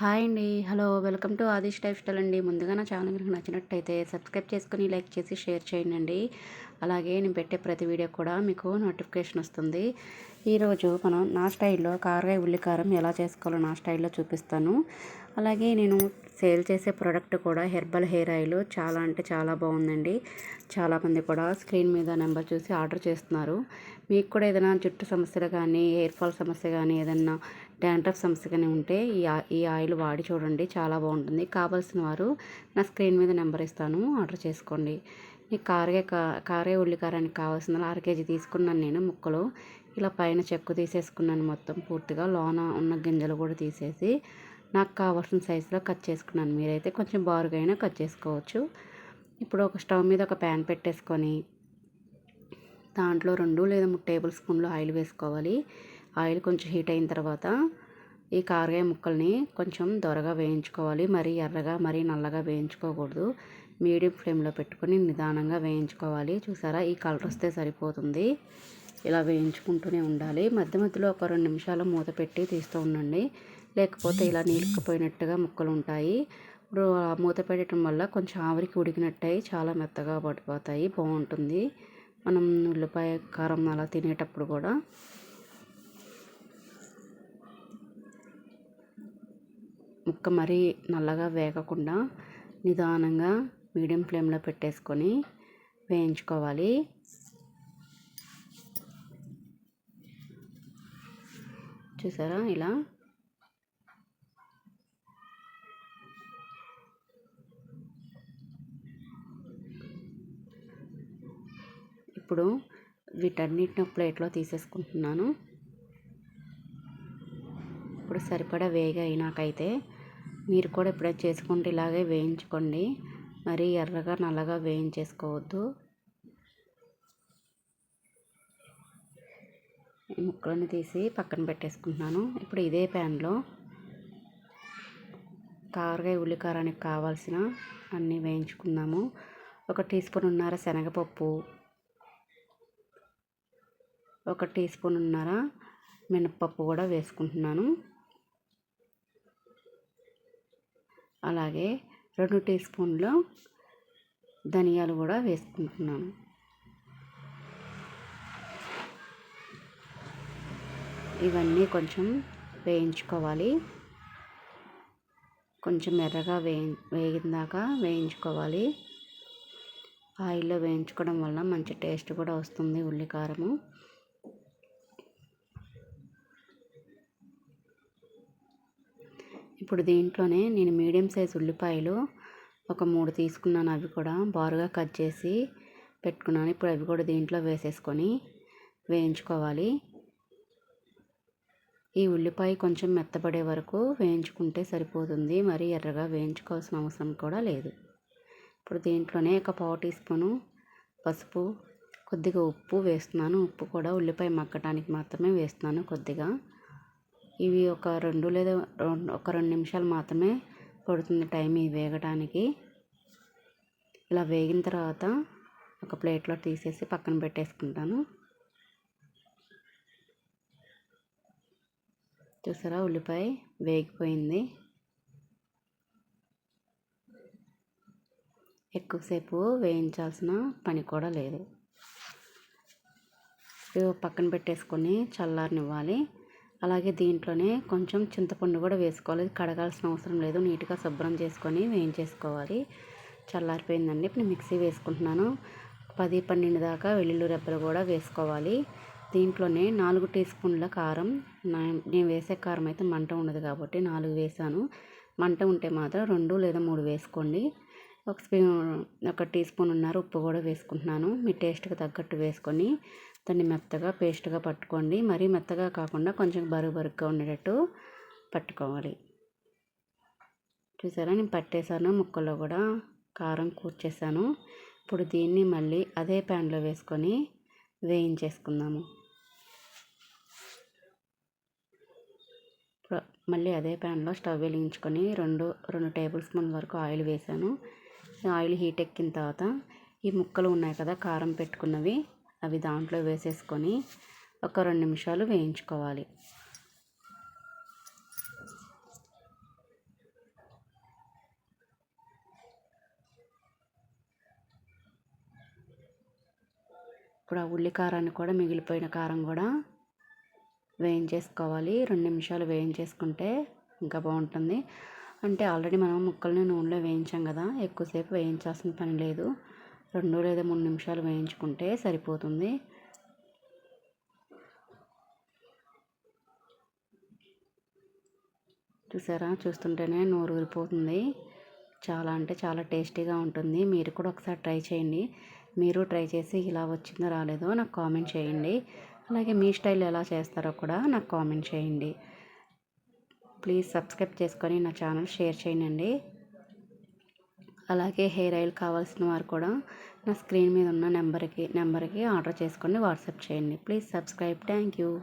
Hi అండి. Hello welcome to Aadish lifestyle అండి. ముందుగా నా ఛానల్ మీకు నచ్చినట్టయితే సబ్స్క్రైబ్ చేసుకుని లైక్ చేసి షేర్ చేయండి. అలాగే నేను పెట్టే ప్రతి వీడియో కూడా మీకు నోటిఫికేషన్ వస్తుంది. ఈరోజు మనం నా స్టైల్లో కారగాయ ఉల్లికారం ఎలా చేసుకోవాలో నా స్టైల్లో చూపిస్తాను. అలాగే నేను సేల్ చేసే ప్రోడక్ట్ కూడా హెర్బల్ హెయిర్ ఆయిల్. చాలా అంటే చాలా బాగుందండి. చాలామంది కూడా స్క్రీన్ మీద నెంబర్ చూసి ఆర్డర్ చేస్తున్నారు. మీకు కూడా ఏదైనా జుట్టు సమస్యలు కానీ హెయిర్ ఫాల్ సమస్య కానీ ఏదైనా డాండ్రఫ్ సమస్య కానీ ఉంటే ఈ ఈ ఆయిల్ వాడి చూడండి. చాలా బాగుంటుంది. కావాల్సిన వారు నా స్క్రీన్ మీద నెంబర్ ఇస్తాను. ఆర్డర్ చేసుకోండి. ఈ కారగే కారే ఉల్లికారానికి కావాల్సిన అర కేజీ తీసుకున్నాను నేను ముక్కలు. ఇలా పైన చెక్కు తీసేసుకున్నాను మొత్తం పూర్తిగా. లోన ఉన్న గింజలు కూడా తీసేసి నాకు కావాల్సిన సైజులో కట్ చేసుకున్నాను. మీరైతే కొంచెం బారుగా అయినా కట్ చేసుకోవచ్చు. ఇప్పుడు ఒక స్టవ్ మీద ఒక ప్యాన్ పెట్టేసుకొని దాంట్లో రెండు లేదా మూడు టేబుల్ స్పూన్లు ఆయిల్ వేసుకోవాలి. ఆయిల్ కొంచెం హీట్ అయిన తర్వాత ఈ కారగాయ ముక్కల్ని కొంచెం దొరగా వేయించుకోవాలి. మరీ ఎర్రగా మరీ నల్లగా వేయించుకోకూడదు. మీడియం ఫ్లేమ్లో పెట్టుకొని నిదానంగా వేయించుకోవాలి. చూసారా? ఈ కలర్ వస్తే సరిపోతుంది. ఇలా వేయించుకుంటూనే ఉండాలి. మధ్య మధ్యలో ఒక రెండు నిమిషాలు మూత పెట్టి తీస్తూ ఉండండి. లేకపోతే ఇలా నీలుక్కుపోయినట్టుగా ముక్కలు ఉంటాయి ఇప్పుడు మూత పెట్టడం వల్ల కొంచెం ఆవిరికి ఉడికినట్టయి చాలా మెత్తగా పడిపోతాయి. బాగుంటుంది మనం ఉల్లిపాయ కారం అలా తినేటప్పుడు కూడా ముక్క మరీ నల్లగా వేగకుండా నిదానంగా మీడియం ఫ్లేమ్లో పెట్టేసుకొని వేయించుకోవాలి. చూసారా? ఇలా ఇప్పుడు వీటన్నిటిని ప్లేట్లో తీసేసుకుంటున్నాను. ఇప్పుడు సరిపడా వేగ అయినాకైతే మీరు కూడా ఇప్పుడే చేసుకుంటే ఇలాగే వేయించుకోండి. మరీ ఎర్రగా నల్లగా వేయించేసుకోవద్దు. ముక్కలను తీసి పక్కన పెట్టేసుకుంటున్నాను. ఇప్పుడు ఇదే ప్యాన్లో ఉల్లి ఉల్లికారానికి కావాల్సిన అన్నీ వేయించుకుందాము. ఒక టీ స్పూన్ ఉన్నర శనగపప్పు ఒక టీ స్పూన్ ఉన్నర మినప్పప్పు కూడా వేసుకుంటున్నాను. అలాగే రెండు టీ స్పూన్లు ధనియాలు కూడా వేసుకుంటున్నాను. ఇవన్నీ కొంచెం వేయించుకోవాలి. కొంచెం ఎర్రగా వేయి వేగిందాక వేయించుకోవాలి. ఆయిల్లో వేయించుకోవడం వల్ల మంచి టేస్ట్ కూడా వస్తుంది ఉల్లికారము. ఇప్పుడు దీంట్లోనే నేను మీడియం సైజ్ ఉల్లిపాయలు ఒక మూడు తీసుకున్నాను అవి కూడా బారుగా కట్ చేసి పెట్టుకున్నాను. ఇప్పుడు అవి కూడా దీంట్లో వేసేసుకొని వేయించుకోవాలి. ఈ ఉల్లిపాయ కొంచెం మెత్తబడే వరకు వేయించుకుంటే సరిపోతుంది. మరి ఎర్రగా వేయించుకోవాల్సిన అవసరం కూడా లేదు. ఇప్పుడు దీంట్లోనే ఒక పావు టీ స్పూను పసుపు కొద్దిగా ఉప్పు వేస్తున్నాను. ఉప్పు కూడా ఉల్లిపాయ మగ్గటానికి మాత్రమే వేస్తున్నాను కొద్దిగా. ఇవి ఒక రెండు లేదా ఒక రెండు నిమిషాలు మాత్రమే పడుతుంది టైం ఇవి వేగటానికి. ఇలా వేగిన తర్వాత ఒక ప్లేట్లో తీసేసి పక్కన పెట్టేసుకుంటాను. చూసారా ఉల్లిపాయ వేగిపోయింది. ఎక్కువసేపు వేయించాల్సిన పని కూడా లేదు. పక్కన పెట్టేసుకొని చల్లారనివ్వాలి. అలాగే దీంట్లోనే కొంచెం చింతపండు కూడా వేసుకోవాలి. కడగాల్సిన అవసరం లేదు. నీట్గా శుభ్రం చేసుకొని వేయించేసుకోవాలి. చల్లారిపోయిందండి. ఇప్పుడు మిక్సీ వేసుకుంటున్నాను. పది పన్నెండు దాకా వెల్లుల్లి రెబ్బలు కూడా వేసుకోవాలి. దీంట్లోనే నాలుగు టీ స్పూన్ల కారం. నేను వేసే కారం అయితే మంట ఉండదు కాబట్టి నాలుగు వేసాను. మంట ఉంటే మాత్రం రెండు లేదా మూడు వేసుకోండి. ఒక స్పూన్ ఒక టీ స్పూన్ ఉన్నారు. ఉప్పు కూడా వేసుకుంటున్నాను. మీ టేస్ట్కి తగ్గట్టు వేసుకొని దాన్ని మెత్తగా పేస్ట్గా పట్టుకోండి. మరీ మెత్తగా కాకుండా కొంచెం బరువు బరుగ్గా ఉండేటట్టు పట్టుకోవాలి. చూసారా? నేను పట్టేశాను ముక్కల్లో కూడా కారం కూర్చేసాను. ఇప్పుడు దీన్ని మళ్ళీ అదే ప్యాన్లో వేసుకొని వేయించేసుకుందాము. మళ్ళీ అదే ప్యాన్లో స్టవ్ వెలిగించుకొని రెండు రెండు టేబుల్ స్పూన్ వరకు ఆయిల్ వేసాను. ఆయిల్ హీట్ ఎక్కిన తర్వాత ఈ ముక్కలు ఉన్నాయి కదా కారం పెట్టుకున్నవి అవి దాంట్లో వేసేసుకొని ఒక రెండు నిమిషాలు వేయించుకోవాలి. ఇప్పుడు ఆ ఉల్లి కారాన్ని కూడా మిగిలిపోయిన కారం కూడా వేయించేసుకోవాలి. రెండు నిమిషాలు వేయించేసుకుంటే ఇంకా బాగుంటుంది. అంటే ఆల్రెడీ మనం ముక్కల్ని నూనెలో వేయించాం కదా ఎక్కువసేపు వేయించాల్సిన పని లేదు. రెండు లేదా మూడు నిమిషాలు వేయించుకుంటే సరిపోతుంది. చూసారా? చూస్తుంటేనే నోరు ఊరిపోతుంది. చాలా అంటే చాలా టేస్టీగా ఉంటుంది. మీరు కూడా ఒకసారి ట్రై చేయండి. మీరు ట్రై చేసి ఇలా వచ్చిందో రాలేదో నాకు కామెంట్ చేయండి. అలాగే మీ స్టైల్ ఎలా చేస్తారో కూడా నాకు కామెంట్ చేయండి. ప్లీజ్ సబ్స్క్రైబ్ చేసుకొని నా ఛానల్ షేర్ చేయండి. అలాగే హెయిర్ ఆయిల్ కావాల్సిన వారు కూడా నా స్క్రీన్ మీద ఉన్న నెంబర్కి నెంబర్కి ఆర్డర్ చేసుకోండి వాట్సాప్ చేయండి. Please subscribe. Thank you.